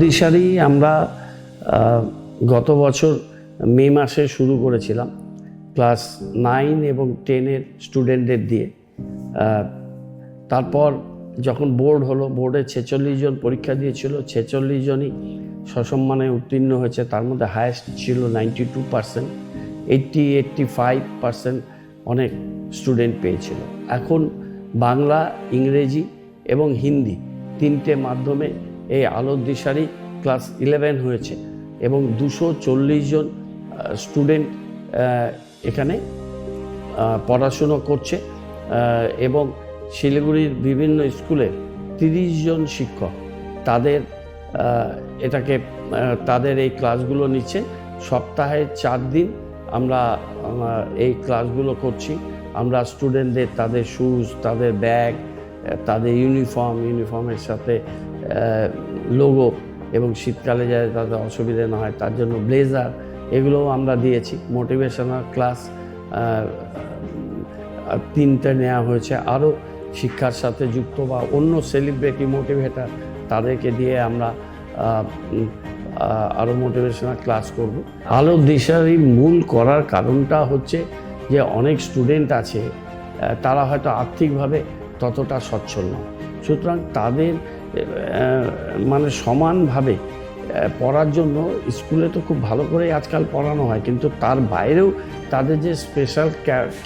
দিশারি আমরা গত বছর মে মাসে শুরু করেছিলাম ক্লাস নাইন এবং টেনের স্টুডেন্টদের দিয়ে। তারপর যখন বোর্ড হলো, বোর্ডে ছেচল্লিশ জন পরীক্ষা দিয়েছিল, ছেচল্লিশ জনই সসম্মানে উত্তীর্ণ হয়েছে, তার মধ্যে হায়েস্ট ছিল ninety two percent eighty eighty five percent অনেক স্টুডেন্ট পেয়েছিল। এখন বাংলা, ইংরেজি এবং হিন্দি তিনটে মাধ্যমে এই আলোর দিশারি ক্লাস ইলেভেন হয়েছে এবং দুশো চল্লিশ জন স্টুডেন্ট এখানে পড়াশুনো করছে এবং শিলিগুড়ির বিভিন্ন স্কুলে তিরিশ জন শিক্ষক। তাদের এটাকে তাদের এই ক্লাসগুলো নিচ্ছে। সপ্তাহে চার দিন আমরা এই ক্লাসগুলো করছি। আমরা স্টুডেন্টদের তাদের শুজ তাদের ব্যাগ তাদের ইউনিফর্ম ইউনিফর্মের সাথে লোগো এবং শীতকালে যাতে তাদের অসুবিধে না হয়, তার জন্য ব্লেজার এগুলোও আমরা দিয়েছি। মোটিভেশনাল ক্লাস তিনটে নেওয়া হয়েছে। আরও শিক্ষার সাথে যুক্ত বা অন্য সেলিব্রিটি মোটিভেটার তাদেরকে দিয়ে আমরা আরও মোটিভেশনাল ক্লাস করব। আলো দিশারি মূল করার কারণটা হচ্ছে যে অনেক স্টুডেন্ট আছে তারা হয়তো আর্থিকভাবে ততটা সচ্ছল নয়। সুতরাং তাদের মানে সমানভাবে পড়ার জন্য স্কুলে তো খুব ভালো করেই আজকাল পড়ানো হয়, কিন্তু তার বাইরেও তাদের যে স্পেশাল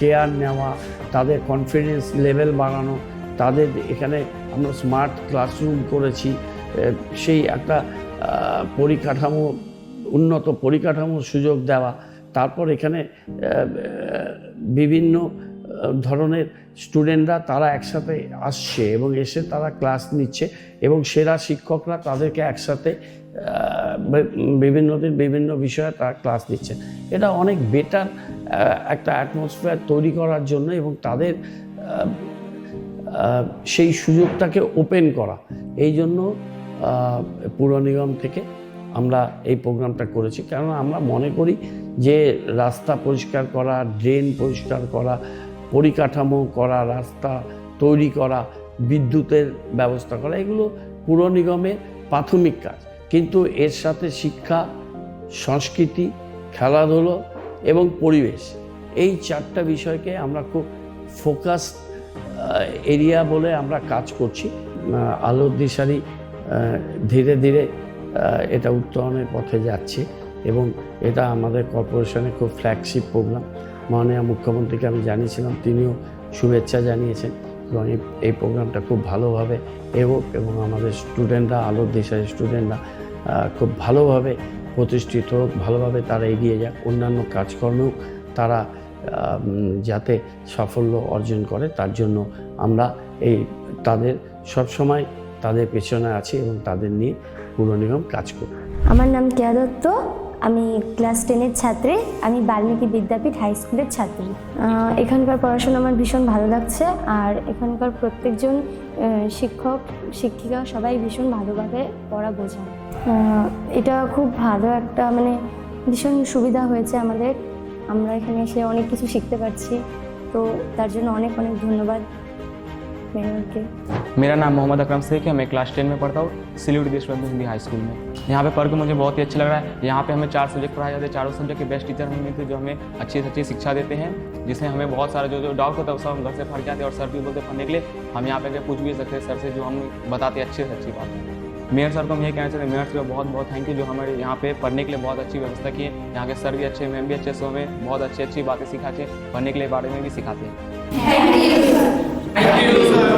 কেয়ার নেওয়া, তাদের কনফিডেন্স লেভেল বাড়ানো, তাদের এখানে আমরা স্মার্ট ক্লাসরুম করেছি সেই একটা পরিকাঠামো, উন্নত পরিকাঠামোর সুযোগ দেওয়া, তারপর এখানে বিভিন্ন ধরনের স্টুডেন্টরা তারা একসাথে আসছে এবং এসে তারা ক্লাস নিচ্ছে এবং সেরা শিক্ষকরা তাদেরকে একসাথে বিভিন্ন দিন বিভিন্ন বিষয়ে তারা ক্লাস দিচ্ছে এটা অনেক বেটার একটা অ্যাটমসফিয়ার তৈরি করার জন্য এবং তাদের সেই সুযোগটাকে ওপেন করা। এই জন্য পুর নিগম থেকে আমরা এই প্রোগ্রামটা করেছি। কারণ আমরা মনে করি যে রাস্তা পরিষ্কার করা ড্রেন পরিষ্কার করা পরিকাঠামো করা, রাস্তা তৈরি করা, বিদ্যুতের ব্যবস্থা করা, এগুলো পুর নিগমের প্রাথমিক কাজ। কিন্তু এর সাথে শিক্ষা, সংস্কৃতি, খেলাধুলো এবং পরিবেশ, এই চারটা বিষয়কে আমরা খুব ফোকাস এরিয়া বলে আমরা কাজ করছি। আলোর দিশারি ধীরে ধীরে এটা উত্তরণের পথে যাচ্ছে এবং এটা আমাদের কর্পোরেশনের খুব ফ্ল্যাগশিপ প্রোগ্রাম মাননীয় মুখ্যমন্ত্রীকে আমি জানিয়েছিলাম, তিনিও শুভেচ্ছা জানিয়েছেন এবং এই এই প্রোগ্রামটা খুব ভালোভাবে এগোক এবং আমাদের স্টুডেন্টরা আলোর দিশারি স্টুডেন্টরা খুব ভালোভাবে প্রতিষ্ঠিত হোক, ভালোভাবে তারা এগিয়ে যাক, অন্যান্য কাজকর্মেও তারা যাতে সাফল্য অর্জন করে, তার জন্য আমরা এই, তাদের সবসময় তাদের পেছনে আছি এবং তাদের নিয়ে পুর নিগম কাজ করি আমার নাম কেয়া দত্ত। আমি ক্লাস টেনের ছাত্রী, আমি বাল্মীকি বিদ্যাপীঠ হাই স্কুলের ছাত্রী। এখানকার পড়াশোনা আমার ভীষণ ভালো লাগছে, আর এখানকার প্রত্যেকজন শিক্ষক, শিক্ষিকা সবাই ভীষণ ভালোভাবে পড়া বোঝায়। এটা খুব ভালো একটা মানে ভীষণ সুবিধা হয়েছে আমাদের। আমরা এখানে এসে অনেক কিছু শিখতে পারছি, তো তার জন্য অনেক অনেক ধন্যবাদ। मैंने उनके। मेरा नाम मोहम्मद अकरम शेख है मैं क्लास टेन में पढ़ता हूँ salute Deshbandhu Hindi high school में। यहाँ पे पढ़ के मुझे बहुत ही अच्छा लग रहा है। यहाँ पे हमें चार सब्जेक्ट पढ़ाए जाते हैं चारों सब्जेक्ट के बेस्ट टीचर हमें मिलते जो हमें अच्छी से अच्छी शिक्षा देते हैं जिससे हमें बहुत सारा जो जो डाउट होता है सब हम घर से पढ़ जाते हैं और सर भी बोलते पढ़ने के लिए हम यहाँ पे पूछ भी सकते हैं सर से जो हम बताते हैं अच्छे से अच्छी बात मेयर सर को हम ये कहना चाहते हैं मेयर सर को बहुत बहुत थैंक यू जो हमारे यहाँ पे पढ़ने के लिए बहुत अच्छी व्यवस्था की है। यहाँ के सर भी अच्छे मैम भी अच्छे सो हमें बहुत अच्छी अच्छी बातें सिखाते हैं पढ़ने के लिए बारे में भी सिखाते हैं। Thank you.